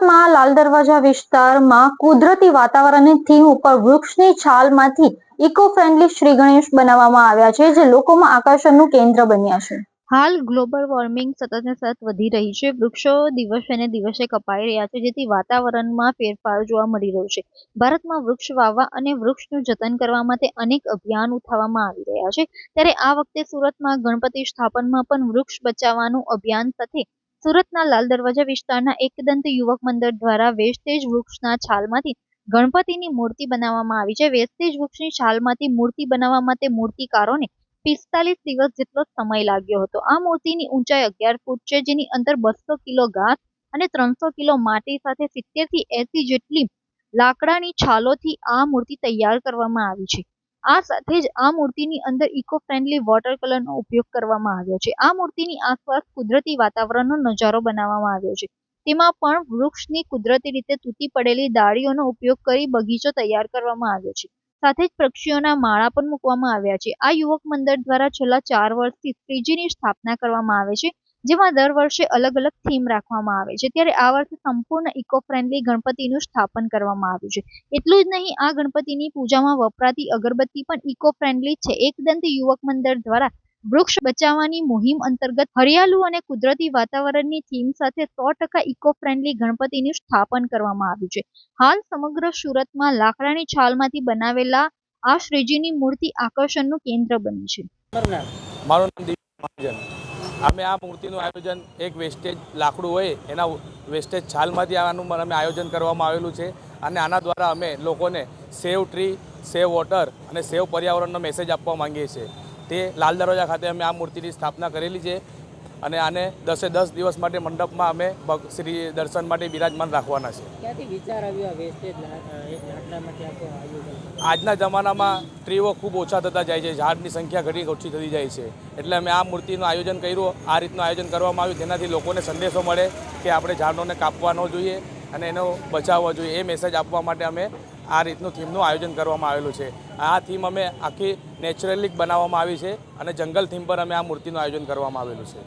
સુરતમાં લાલ દરવાજા વિસ્તારમાં કુદરતી વાતાવરણની થીમ ઉપર વૃક્ષની છાલમાંથી ઇકો ફ્રેન્ડલી શ્રી ગણેશ બનાવવામાં આવ્યા છે, જે લોકોમાં આકર્ષણનું કેન્દ્ર બન્યા છે. હાલ ગ્લોબલ વોર્મિંગ સતત ને સતત વધી રહી છે. વૃક્ષો દિવસે ને દિવસે કપાઈ રહ્યા છે, જેથી વાતાવરણમાં ફેરફાર જોવા મળી રહ્યો છે. ભારતમાં વૃક્ષ વાવવા અને વૃક્ષનું જતન કરવા માટે અનેક અભિયાન ઉઠાવવામાં આવી રહ્યા છે. ત્યારે આ વખતે સુરતમાં ગણપતિ સ્થાપનમાં પણ વૃક્ષ બચાવવાનું અભિયાન સાથે સુરતના લાલ દરવાજા વિસ્તારના એકદંત યુવક મંડળ દ્વારા વેસ્ટેજ વૃક્ષના છાલમાંથી ગણપતિની મૂર્તિ બનાવવામાં આવી છે. વેસ્ટેજ વૃક્ષની છાલમાંથી મૂર્તિ બનાવવા માટે મૂર્તિકારોને પિસ્તાલીસ દિવસ જેટલો સમય લાગ્યો હતો. આ મૂર્તિની ઊંચાઈ અગિયાર ફૂટ છે, જેની અંદર બસો કિલો ઘાસ અને ત્રણસો કિલો માટી સાથે સિત્તેરથી એસી જેટલી લાકડાની છાલોથી આ મૂર્તિ તૈયાર કરવામાં આવી છે. આ સાથે જ આ મૂર્તિની અંદર ઇકો ફ્રેન્ડલી વોટર કલરનો ઉપયોગ કરવામાં આવ્યો છે. આ મૂર્તિની આસપાસ કુદરતી વાતાવરણનો નજારો બનાવવામાં આવ્યો છે. તેમાં પણ વૃક્ષની કુદરતી રીતે તૂટી પડેલી ડાળીઓનો ઉપયોગ કરી બગીચો તૈયાર કરવામાં આવ્યો છે. સાથે જ પક્ષીઓના માળા પણ મૂકવામાં આવ્યા છે. આ યુવક મંડળ દ્વારા છેલ્લા ચાર વર્ષથી શ્રીજીની સ્થાપના કરવામાં આવે છે. જેમાં દર વર્ષે અલગ અલગ થીમ રાખવામાં આવે છે. ત્યારે આ વર્ષે સંપૂર્ણ ઇકો ફ્રેન્ડલી ગણપતિનું સ્થાપન કરવામાં આવ્યું છે. એટલું જ નહીં, આ ગણપતિની પૂજામાં વપરાતી અગરબત્તી પણ ઇકો ફ્રેન્ડલી છે. એકદંત યુવક મંડળ દ્વારા વૃક્ષ બચાવવાની મુહિમ અંતર્ગત હરિયાળુ અને કુદરતી વાતાવરણની થીમ સાથે સો ટકા ઇકો ફ્રેન્ડલી ગણપતિનું સ્થાપન કરવામાં આવ્યું છે. હાલ સમગ્ર સુરતમાં લાકડાની છાલમાંથી બનાવેલા આ શ્રીજીની મૂર્તિ આકર્ષણનું કેન્દ્ર બની છે. મારું નામ મહાજન. અમે આ મૂર્તિનું આયોજન એક વેસ્ટેજ લાકડું હોય એના વેસ્ટેજ છાલમાંથી આનું અમે આયોજન કરવામાં આવેલું છે. અને આના દ્વારા અમે લોકોને સેવ ટ્રી સેવ વોટર અને સેવ પર્યાવરણનો મેસેજ આપવા માંગીએ છીએ. તે લાલ દરવાજા ખાતે અમે આ મૂર્તિની સ્થાપના કરેલી છે. અને આને દસે દસ દિવસ માટે મંડપમાં અમે શ્રી દર્શન માટે બિરાજમાન રાખવાના છે આજના જમાનામાં ટ્રીઓ ખૂબ ઓછા થતા જાય છે ઝાડની સંખ્યા ઘણી ઓછી થતી જાય છે. એટલે અમે આ મૂર્તિનું આયોજન કર્યું આ રીતનું આયોજન કરવામાં આવ્યું જેનાથી લોકોને સંદેશો મળે કે આપણે ઝાડોને કાપવા ન જોઈએ અને એનો બચાવવો જોઈએ એ મેસેજ આપવા માટે અમે આ રીતનું થીમનું આયોજન કરવામાં આવેલું છે. આ થીમ અમે આખી નેચરલી બનાવવામાં આવી છે અને જંગલ થીમ પર અમે આ મૂર્તિનું આયોજન કરવામાં આવેલું છે.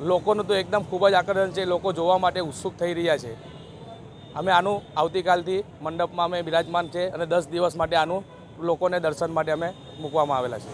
લોકોનું તો એકદમ ખૂબ જ આકર્ષણ છે. લોકો જોવા માટે ઉત્સુક થઈ રહ્યા છે. અમે આનું આવતીકાલથી મંડપમાં અમે બિરાજમાન છે અને દસ દિવસ માટે આનું લોકોને દર્શન માટે અમે મૂકવામાં આવેલા છે.